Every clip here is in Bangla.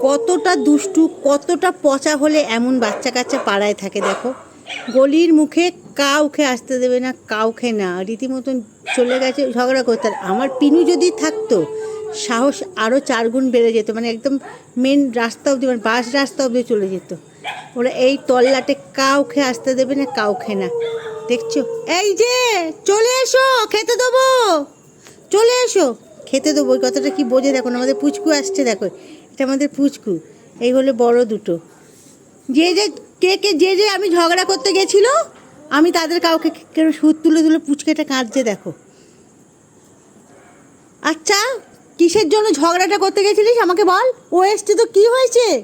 কতটা দুষ্টু, কতটা পচা হলে এমন বাচ্চা কাচ্চা পাড়ায় থাকে, দেখো। গলির মুখে কাউকে আসতে দেবে না, কাউকে না। রীতিমতন চলে গেছে, ঝগড়া করতে। আমার পিনু যদি থাকতো, সাহস আরও চার গুণ বেড়ে যেত মানে একদম মেন রাস্তা অবধি মানে বাস রাস্তা অবধি চলে যেত। ওরা এই তল্লাটে কাউকে আসতে দেবে না, কাউকে না। দেখছ? এই যে, চলে এসো, খেতে দেবো। চলে এসো। খেতে দেবো ওই কথাটা কি বোঝে? দেখো আমাদের পুচকু আসছে, দেখো। এটা আমাদের পুচকু, এই হলো বড় দুটো। যে যে, কে কে, যে যে আমি ঝগড়া করতে গেছিল, আমি তাদের কাউকে কেন সুদ তুলে তুলে পুচকেটা কাঁদছে, দেখো। আচ্ছা কিসের জন্য ঝগড়াটা করতে গেছিলিস? আমাকে বল। ও এসছে তো, কি হয়েছে?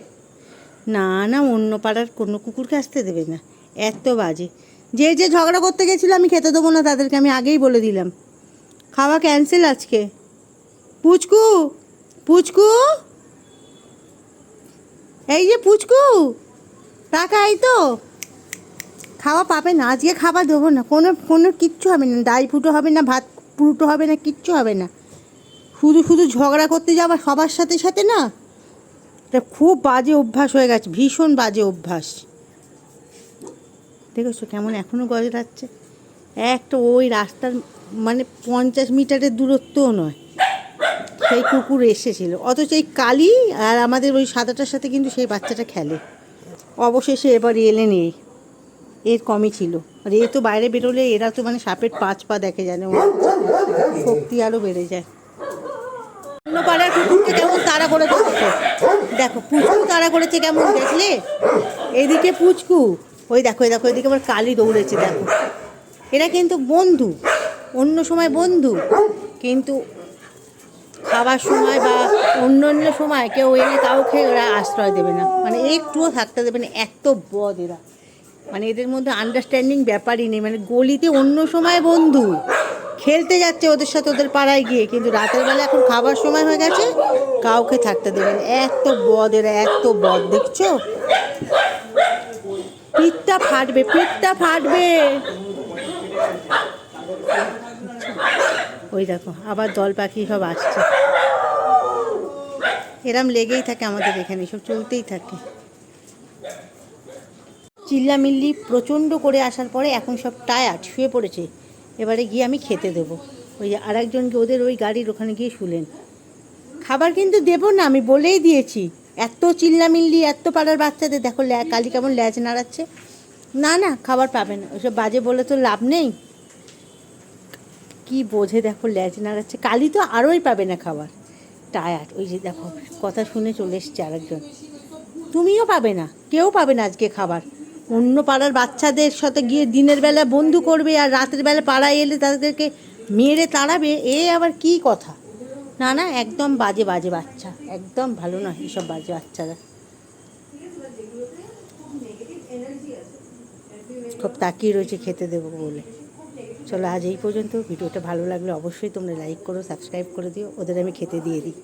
না না, অন্য পাড়ার কোনো কুকুরকে আসতে দেবে না। এত বাজে। যে যে ঝগড়া করতে গেছিল, আমি খেতে দেবো না, তাদেরকে আমি আগেই বলে দিলাম। খাওয়া ক্যান্সেল আজকে। পুচকু পুচকু। এই যে পুচকু, টাকা এই তো। খাওয়া পাবে না, আজকে খাবার দেবো না। কোনো কোনো কিচ্ছু হবে না ডাই ফুটো হবে না, ভাত পুরুটো হবে না, কিচ্ছু হবে না। শুধু শুধু ঝগড়া করতে যাওয়া সবার সাথে সাথে না। এটা খুব বাজে অভ্যাস হয়ে গেছে, ভীষণ বাজে অভ্যাস। দেখেছ কেমন এখনও গজরাচ্ছে? একটা ওই রাস্তার মানে পঞ্চাশ মিটারের দূরত্বও নয়। সেই কুকুর এসেছিল। অথচ এই কালি আর আমাদের ওই সাদাটার সাথে কিন্তু সেই বাচ্চাটা খেলে। অবশেষে এবার এলে নেই এর কমই ছিল। আর এ তো বাইরে বেরোলে এরা তো মানে সাপের পাঁচ পা দেখে জানে শক্তি আরও বেড়ে যায়। অন্য পাড়ার কুকুরকে কেমন তাড়া করে দেখো? দেখো, পুচকু তাড়া করেছে কেমন দেখলে? এদিকে পুচকু, ওই দেখো, এই দেখো, এদিকে আবার কালি দৌড়েছে, দেখো। এরা কিন্তু বন্ধু, অন্য সময় বন্ধু। কিন্তু খাবার সময় বা অন্য অন্য সময় কেউ এলে কাউকে ওরা আশ্রয় দেবে না। মানে একটুও থাকতে দেবে না, এত বদ এরা। মানে এদের মধ্যে আন্ডারস্ট্যান্ডিং ব্যাপারই নেই। মানে গলিতে অন্য সময় বন্ধু, খেলতে যাচ্ছে ওদের সাথে ওদের পাড়ায় গিয়ে, কিন্তু রাতের বেলা এখন খাবার সময় হয়ে গেছে, কাউকে থাকতে দেবে না। এত বদ এরা, এত বদ, দেখছ? পিঠটা ফাটবে পিঠটা ফাটবে। ওই দেখো, আবার দল পাখি সব আসছে। এরম লেগেই থাকে আমাদের এখানে, সব চলতেই থাকে। চিল্লামিল্লি প্রচণ্ড করে আসার পরে এখন সব টায়ার্ড শুয়ে পড়েছে। এবারে গিয়ে আমি খেতে দেবো। ওই যে আরেকজনকে, ওদের ওই গাড়ির ওখানে গিয়ে শুলেন। খাবার কিন্তু দেবো না, আমি বলেই দিয়েছি। এত চিল্লামিল্লি, এত পাড়ার বাচ্চাদের, দেখো কালি কেমন ল্যাজ নাড়াচ্ছে। না না, খাবার পাবে না। ওসব বাজে বলে তো লাভ নেই। কি বোঝে, দেখো ল্যাজ নাড়াচ্ছে। কালি তো আরোই পাবে না খাবার। টায়ার্ড ওই যে দেখো, কথা শুনে চলে এসছে আরেকজন। তুমিও পাবে না, কেউ পাবে না আজকে খাবার। অন্য পাড়ার বাচ্চাদের সাথে গিয়ে দিনের বেলা বন্ধু করবে আর রাতের বেলা পাড়ায় এলে তাদেরকে মেরে তাড়াবে, এ আবার কি কথা? না না, একদম বাজে বাজে বাচ্চা। একদম ভালো নয় এসব বাজে বাচ্চারা। খুব তাকিয়ে রয়েছে খেতে দেবো বলে। চলো আজ এই পর্যন্ত। ভিডিওটা ভালো লাগলে অবশ্যই তোমরা লাইক করো সাবস্ক্রাইব করে দিও। ওদের আমি খেতে দিয়ে দিই।